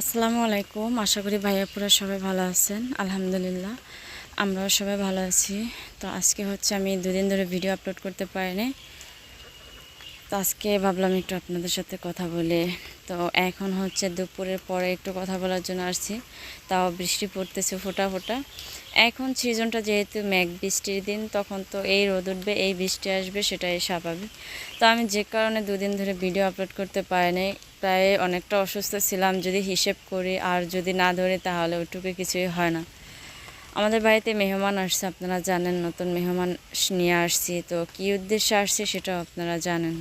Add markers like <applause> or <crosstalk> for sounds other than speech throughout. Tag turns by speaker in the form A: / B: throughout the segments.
A: আসসালামু আলাইকুম। আশা করি ভাইয়াপুরা সবাই ভালো আছেন। আলহামদুলিল্লাহ, আমরাও সবাই ভালো আছি। তো আজকে হচ্ছে আমি দুদিন ধরে ভিডিও আপলোড করতে পারিনি। তো আজকে ভাবলাম একটু আপনাদের সাথে কথা বলে। তো এখন হচ্ছে দুপুরের পরে একটু কথা বলার জন্য আসছি। তাও বৃষ্টি পড়তেছে ফোটা ফোটা। এখন সিজনটা যেহেতু মেঘ বৃষ্টির দিন, তখন তো এই রোদ উঠবে, এই বৃষ্টি আসবে, সেটাই স্বাভাবিক। তো আমি যে কারণে দুদিন ধরে ভিডিও আপলোড করতে পারিনি প্রায় অনেকটা অসুস্থ ছিলাম, যদি হিসেব করি, আর যদি না ধরি তাহলে ওইটুকু কিছুই হয় না। আমাদের বাড়িতে মেহমান আসছে, আপনারা জানেন, নতুন মেহমান নিয়ে আসছি। তো কী উদ্দেশ্যে আসছি সেটাও আপনারা জানেন।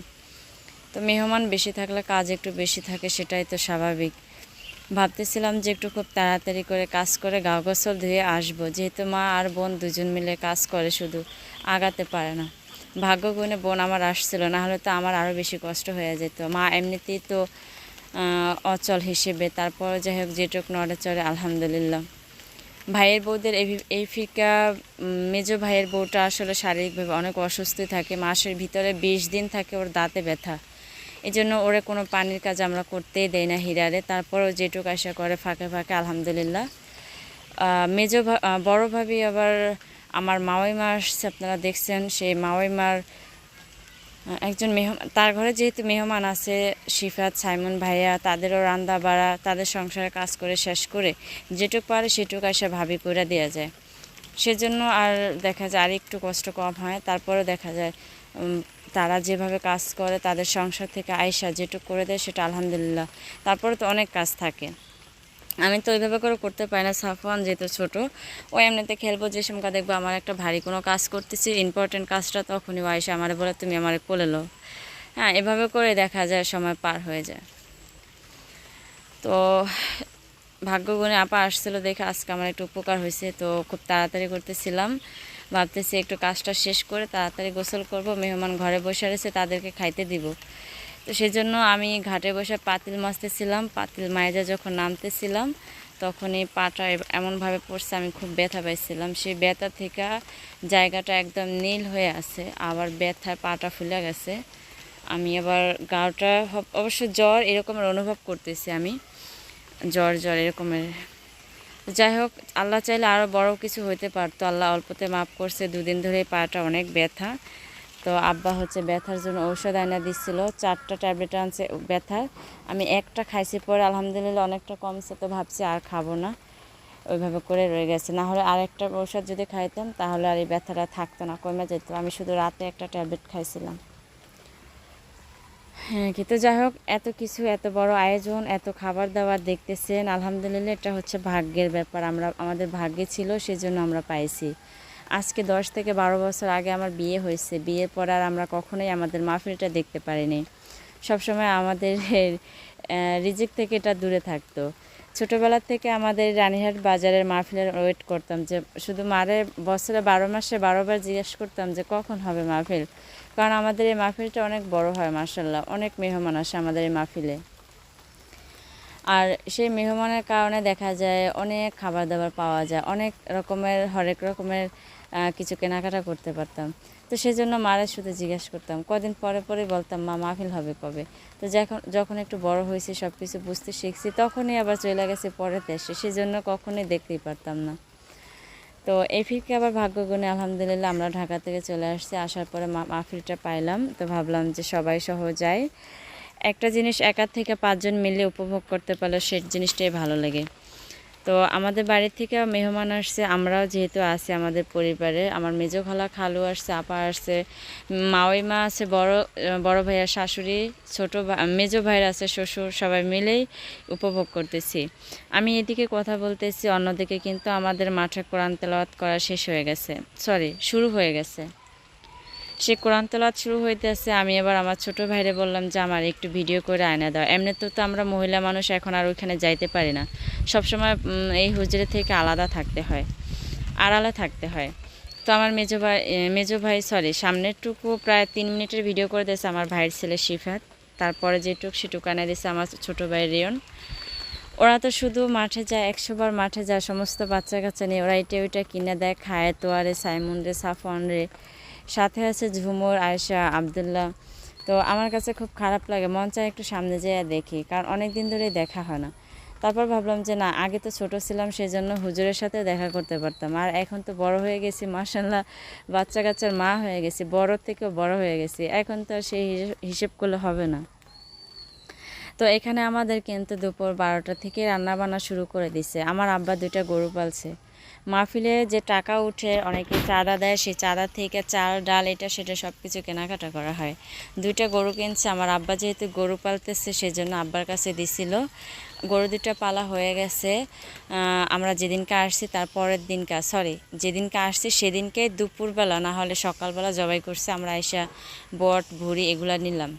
A: তো মেহমান বেশি থাকলে কাজ একটু বেশি থাকে, সেটাই তো স্বাভাবিক। ভাবতেছিলাম যে একটু খুব তাড়াতাড়ি করে কাজ করে গা গোসল ধুয়ে আসব। যেহেতু মা আর বোন দুজন মিলে কাজ করে, শুধু আগাতে পারে না। ভাগ্য গুণে বোন আমার আসছিল না হলে তো আমার আরও বেশি কষ্ট হয়ে যেত। মা এমনিতেই তো অচল হিসেবে, তারপর যাই হোক যেটুক নড়ে চড়ে, আলহামদুলিল্লাহ। ভাইয়ের বউদের এই ফিকা মেজো ভাইয়ের বউটা আসলে শারীরিকভাবে অনেক অসুস্থই থাকে, মাসের ভিতরে বিশ দিন থাকে ওর দাঁতে ব্যথা। এই জন্য ওরে কোনো পানির কাজ আমরা করতেই দেই না হিরারে, তারপরও যেটুক আশা করে ফাঁকে ফাঁকে, আলহামদুলিল্লাহ। মেজো বড় ভাবি আবার আমার মাওয়াই মা আসছে, আপনারা দেখছেন, সেই মাওয়াই মার একজন মেহমান তার ঘরে যেহেতু মেহমান আছে, শিফাত, সাইমন ভাইয়া, তাদেরও রান্না বাড়া, তাদের সংসারে কাজ করে শেষ করে যেটুক পারে সেটুক এসে ভাবি করে দেওয়া যায়। সেজন্য আর দেখা যায় আর একটু কষ্ট কম হয়, তারপরেও দেখা যায় তারা যেভাবে কাজ করে, তাদের সংসার থেকে আয়সা যেটুক করে দেয় সেটা আলহামদুলিল্লাহ। তারপরে তো অনেক কাজ থাকে। আমি তো ওইভাবে করে করতে পারি না, সাফওয়ান যেহেতু ছোট। ও এমনিতে খেলব, যে সময় দেখব, আমার একটা ভারী কোনো কাজ করতেছি ইম্পর্টেন্ট কাজটা তখনই আয়সা আমার বলে, তুমি আমার কোলে লো হ্যাঁ এভাবে করে দেখা যায়, সময় পার হয়ে যায়। তো ভাগ্যগুণে আপা আসছিল দেখে আজকে আমার একটু উপকার হয়েছে, তো খুব তাড়াতাড়ি করতেছিলাম। ভাবতেছি একটু কাজটা শেষ করে তাড়াতাড়ি গোসল করব, মেহমান ঘরে বসে রয়েছে, তাদেরকে খাইতে দিব। তো সেই জন্য আমি ঘাটে বসে পাতিল মাছতেছিলাম পাতিল মায়েজা যখন নামতেছিলাম তখনই পাটা এমনভাবে পড়ছে আমি খুব ব্যথা পাইছিলাম। সেই ব্যথা থেকে জায়গাটা একদম নীল হয়ে আছে, আবার ব্যথায় পাটা ফুলে গেছে। আমি আবার গাওটা অবশ্য জ্বর এরকমের অনুভব করতেছি আমি, জ্বর জ্বর এরকমের। যাই হোক, আল্লাহ চাইলে আরও বড় কিছু হইতে পারতো। আল্লাহ অল্পতে মাফ করছে, দুদিন ধরে পাটা অনেক ব্যথা। তো আব্বা হচ্ছে ব্যথার জন্য ঔষধ আয়না দিচ্ছিল চারটা ট্যাবলেট আনছে ব্যথার আমি একটা খাইছি পরে আলহামদুলিল্লাহ অনেকটা কমছে, তো ভাবছি আর খাব না। ওইভাবে করে রয়ে গেছে। না হলে আরেকটা ঔষধ যদি খাইতাম, তাহলে আর এই ব্যথাটা থাকতো না, কমে যেত। আমি শুধু রাতে একটা ট্যাবলেট খাইছিলাম। হ্যাঁ কিন্তু যাই হোক, এত কিছু, এত বড় আয়োজন, এত খাবার দাবার দেখতেছেন। আলহামদুলিল্লাহ এটা হচ্ছে ভাগ্যের ব্যাপার। আমরা, আমাদের ভাগ্যে ছিল, সেজন্য আমরা পাইছি। আজকে দশ থেকে বারো বছর আগে আমার বিয়ে হয়েছে। বিয়ের পর আর আমরা কখনোই আমাদের মাহফিলটা দেখতে পারিনি। সবসময় আমাদের রিজিক থেকে এটা দূরে থাকতো। ছোটোবেলা থেকে আমাদের রানীহাট বাজারের মাহফিলের ওয়েট করতাম যে, শুধু মারে বছরে বারো মাসে বারোবার জিজ্ঞেস করতাম যে, কখন হবে মাহফিল? কারণ আমাদের এই মাহফিলটা অনেক বড় হয় মার্শাল্লাহ অনেক মেহমান আসে আমাদের এই মাহফিলে। আর সেই মেহমানের কারণে দেখা যায় অনেক খাবার দাবার পাওয়া যায়, অনেক রকমের, হরেক রকমের কিছু কেনাকাটা করতে পারতাম। তো সেই জন্য মারা শুধু জিজ্ঞেস করতাম, কদিন পরে পরে বলতাম, মা, মাহফিল হবে কবে? তো যখন যখন একটু বড় হয়েছি সব কিছু বুঝতে শিখছি, তখনই আবার চলে গেছে পরের দেশে সেই জন্য কখনোই দেখতেই পারতাম না। তো এই ফিরকে আবার ভাগ্যগুণে আলহামদুলিল্লাহ আমরা ঢাকা থেকে চলে আসছি, আসার পরে মা- মাহফিলটা পাইলাম। তো ভাবলাম যে সবাই সহ যায় একটা জিনিস একার থেকে পাঁচজন মিলে উপভোগ করতে পারলে সে জিনিসটাই ভালো লাগে। তো আমাদের বাড়ি থেকে মেহমান আসছে, আমরাও যেহেতু আছি আমাদের পরিবারে। আমার মেজো খালা খালু আসছে, আপা আসছে, মাওই মা আছে, বড় বড় ভাইয়ার শাশুড়ি, ছোট মেজো ভাইয়ের আছে, শ্বশুর সবাই মিলেই উপভোগ করতেছি। আমি এদিকে কথা বলতেছি, অন্যদিকে কিন্তু আমাদের মাঠে কোরআন তেলাওয়াত করা শেষ হয়ে গেছে। সরি শুরু হয়ে গেছে। সে কোরআন তেলাওয়াত শুরু হইতেছে, আমি এবার আমার ছোট ভাইরে বললাম যে, আমার একটু ভিডিও করে আয়না দাও। এমনিতেও তো আমরা মহিলা মানুষ, এখন আর ওইখানে যাইতে পারি না। সবসময় এই হুজরে থেকে আলাদা থাকতে হয়, আড়ালে থাকতে হয়। তো আমার মেজো ভাই মেজো ভাই সরি সামনেরটুকু প্রায় তিন মিনিটের ভিডিও করে দিয়েছে আমার ভাইয়ের ছেলে শিফাত। তারপরে যেটুক সেটুকু আনে দিয়েছে আমার ছোটো ভাই রিয়ন। ওরা তো শুধু মাঠে যায়, একশো বার মাঠে যায়, সমস্ত বাচ্চা কাচ্চা নিয়ে। ওরা এটা ওইটা কিনে দেয়, খায় তোয়ারে, সাইমুন রে সাফন রে। সাথে আছে ঝুমুর আয়সা আবদুল্লাহ। তো আমার কাছে খুব খারাপ লাগে, মন চায় একটু সামনে যেয়ে দেখি, কারণ অনেক দিন ধরেই দেখা হয় না। তারপর ভাবলাম যে না, আগে তো ছোট ছিলাম সেই জন্য হুজুরের সাথে দেখা করতে পারতাম। আর এখন তো বড় হয়ে গেছি মাসাল্লাহ বাচ্চা কাচ্চার মা হয়ে গেছি, বড় থেকেও বড় হয়ে গেছি। এখন তো আর সেই হিসেব করলে হবে না। তো এখানে আমাদের কিন্তু দুপুর বারোটা থেকে রান্না বান্না শুরু করে দিছে। আমার আব্বা দুইটা গরু পালছে। মাহফিলে যে টাকা উঠে অনেকে চাঁদা দেয়, সেই চাঁদা থেকে চাল, ডাল, এটা, সেটা সব কিছু কেনাকাটা করা হয়। দুইটা গরু কিনছে, আমার আব্বা যেহেতু গরু পালতেছে, সেজন্য আব্বার কাছে দিছিল। গরু দুটা পালা হয়ে গেছে। আমরা যেদিনকে আসছি, তার পরের দিনকা সরি যেদিনকে আসছি, সেদিনকে দুপুরবেলা, না হলে সকালবেলা জবাই করছে, আমরা এসা বট, ভুড়ি, এগুলা নিলাম।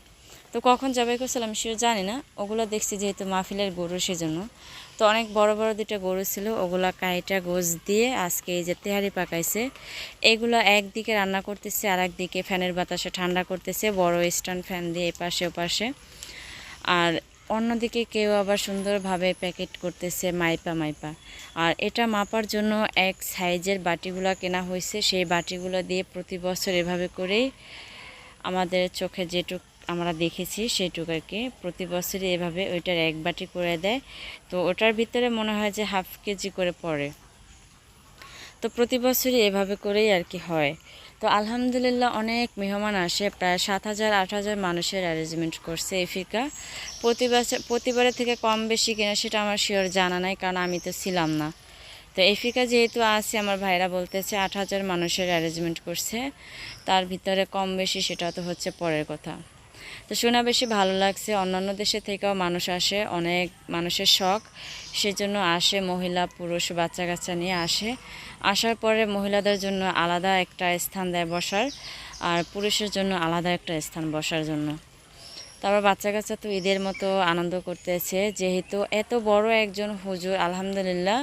A: তো কখন জবাই করছিলাম সেও জানি না। ওগুলো দেখছি যেহেতু মাহফিলের গরু সেজন্য। তো অনেক বড় বড় দুটো গরু ছিল, ওগুলা কাইটা, গোছ দিয়ে আজকে এই যে তেহারি পাকাইছে। এগুলো একদিকে রান্না করতেছে আর একদিকে ফ্যানের বাতাসে ঠান্ডা করতেছে, বড় স্ট্যান্ড ফ্যান দিয়ে এপাশে ওপাশে আর অন্যদিকে কেউ আবার সুন্দরভাবে প্যাকেট করতেছে মাইপা মাইপা। আর এটা মাপার জন্য এক সাইজের বাটিগুলো কেনা হয়েছে। সেই বাটিগুলো দিয়ে প্রতি বছর এভাবে করেই আমাদের চোখে যেটুক আমরা দেখেছি সেইটুক আর কি। প্রতি বছরই এভাবে ওইটার এক বাটি করে দেয়। তো ওটার ভিতরে মনে হয় যে হাফ কেজি করে পড়ে। তো প্রতি বছরই এভাবে করেই আর কি হয়। তো আলহামদুলিল্লাহ অনেক মেহমান আসে। প্রায় সাত হাজার, আট হাজার মানুষের অ্যারেঞ্জমেন্ট করছে এই প্রতি বছর প্রতিবারের থেকে কম বেশি কিনা সেটা আমার শিওর জানা নাই, কারণ আমি তো ছিলাম না। তো এই যেহেতু আছে, আমার ভাইরা বলতেছে আট হাজার মানুষের অ্যারেঞ্জমেন্ট করছে। তার ভিতরে কম বেশি সেটা তো হচ্ছে পরের কথা। তো শুনে বেশি ভালো লাগছে। অন্যান্য দেশে থেকেও মানুষ আসে, অনেক মানুষের শখ। সেজন্য আসে মহিলা, পুরুষ বাচ্চা কাচ্চা নিয়ে আসে। আসার পরে মহিলাদের জন্য আলাদা একটা স্থান দেয় বসার, আর পুরুষের জন্য আলাদা একটা স্থান বসার জন্য। তারপর বাচ্চা কাচ্চা তো ঈদের মতো আনন্দ করতেছে, যেহেতু এত বড় একজন হুজুর, আলহামদুলিল্লাহ।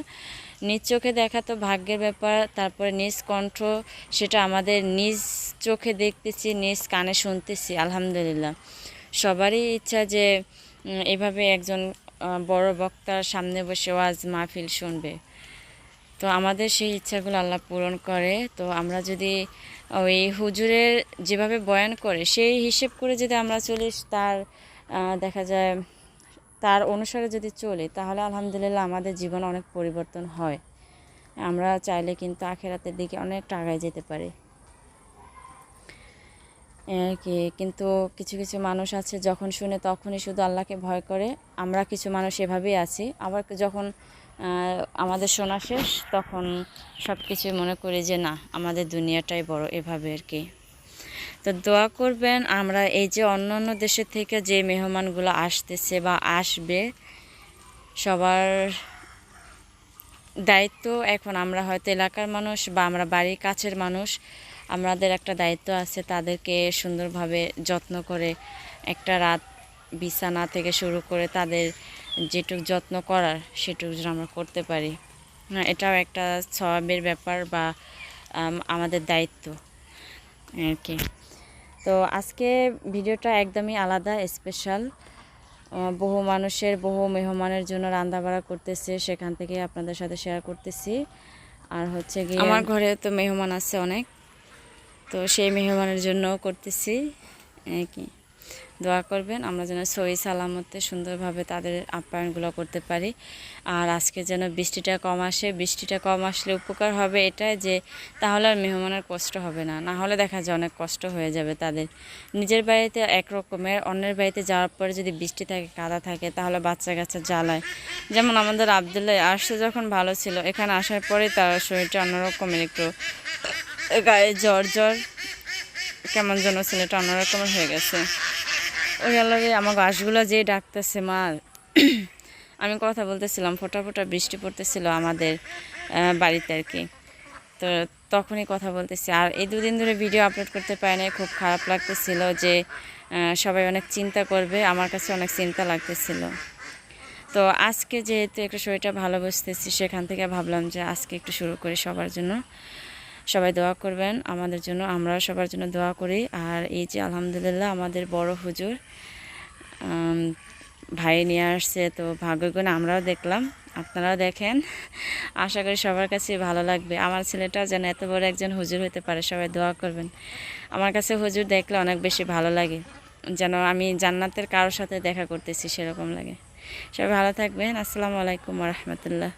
A: নিজ চোখে দেখা তো ভাগ্যের ব্যাপার, তারপরে নিজ কণ্ঠ সেটা আমাদের নিজ চোখে দেখতেছি, নিজ কানে শুনতেছি, আলহামদুলিল্লাহ। সবারই ইচ্ছা যে এভাবে একজন বড় বক্তার সামনে বসে ওয়াজ মাহফিল শুনবে। তো আমাদের সেই ইচ্ছাগুলো আল্লাহ পূরণ করে। তো আমরা যদি ওই হুজুরের যেভাবে বয়ান করে, সেই হিসেব করে যদি আমরা চলি, তার দেখা যায় তার অনুসারে যদি চলি, তাহলে আলহামদুলিল্লাহ আমাদের জীবনে অনেক পরিবর্তন হয়। আমরা চাইলে কিন্তু আখেরাতের দিকে অনেকটা আগায় যেতে পারি। আর কি, কিন্তু কিছু কিছু মানুষ আছে যখন শুনে তখনই শুধু আল্লাহকে ভয় করে। আমরা কিছু মানুষ এভাবেই আছি। আবার যখন আমাদের শোনা শেষ, তখন সব কিছু মনে করি যে না, আমাদের দুনিয়াটাই বড় এভাবে আর কি। তো দোয়া করবেন আমরা এই যে অন্য অন্য দেশের থেকে যে মেহমানগুলো আসতেছে বা আসবে সবার দায়িত্ব এখন আমরা হয়তো এলাকার মানুষ বা আমরা বাড়ির কাছের মানুষ আমাদের একটা দায়িত্ব আছে তাদেরকে সুন্দরভাবে যত্ন করে একটা রাত বিছানা থেকে শুরু করে তাদের যেটুক যত্ন করার সেটুকু যেন আমরা করতে পারি। হ্যাঁ, এটাও একটা স্বভাবের ব্যাপার বা আমাদের দায়িত্ব আর কি। তো আজকে ভিডিওটা একদমই আলাদা স্পেশাল বহু মানুষের, বহু মেহমানের জন্য রান্না বাড়া করতেছে, সেখান থেকে আপনাদের সাথে শেয়ার করতেছি। আর হচ্ছে গিয়ে আমার ঘরে তো মেহমান আছে অনেক, তো সেই মেহমানের জন্য করতেছি। কি? দোয়া করবেন, আমরা যেন সই সালামতে সুন্দরভাবে তাদের আপ্যায়নগুলো করতে পারি। আর আজকে যেন বৃষ্টিটা কম আসে, বৃষ্টিটা কম আসলে উপকার হবে এটাই যে, তাহলে আর মেহমানের কষ্ট হবে না। না হলে দেখা যায় অনেক কষ্ট হয়ে যাবে তাদের। নিজের বাড়িতে একরকমের অন্যের বাড়িতে যাওয়ার পরে যদি বৃষ্টি থাকে, কাদা থাকে, তাহলে বাচ্চা কাচ্চা জ্বালায়। যেমন আমাদের আবদুল্লাহ আসতে যখন ভালো ছিল, এখানে আসার পরে তার শরীরটা অন্যরকমের একটু, গায়ে জ্বর জ্বর কেমন যেন ছেলেটা অন্যরকমের হয়ে গেছে। ওই আল্লাহরে আমার গাছগুলো যে ডাকতেছে মা, <clears throat> আমি কথা বলতেছিলাম, ফোটা ফোটা বৃষ্টি পড়তেছিল আমাদের বাড়িতে আর কি। তো তখনই কথা বলতেছি। আর এই দুদিন ধরে ভিডিও আপলোড করতে পারি নাই, খুব খারাপ লাগতেছিল যে সবাই অনেক চিন্তা করবে, আমার কাছে অনেক চিন্তা লাগতেছিল। তো আজকে যেহেতু একটু শরীরটা ভালো বসতেছি সেখান থেকে ভাবলাম যে আজকে একটু শুরু করি সবার জন্য। সবাই দোয়া করবেন। আমাদের জন্য আমরাও সবার জন্য দোয়া করি। আর এই যে আলহামদুলিল্লাহ আমাদের বড় হুজুর ভাই নিয়ে আসছে, তো ভাগ্যগুণ আমরাও দেখলাম। আপনারাও দেখেন। আশা করি সবার কাছে ভালো লাগবে। আমার ছেলেটা যেন এত বড় একজন হুজুর হতে পারে, সবাই দোয়া করবেন। আমার কাছে হুজুর দেখলে অনেক বেশি ভালো লাগে। যেন আমি জান্নাতের কারোর সাথে দেখা করতেছি সেরকম লাগে। সবাই ভালো থাকবেন। আসসালামু আলাইকুম রহমতুল্লাহ।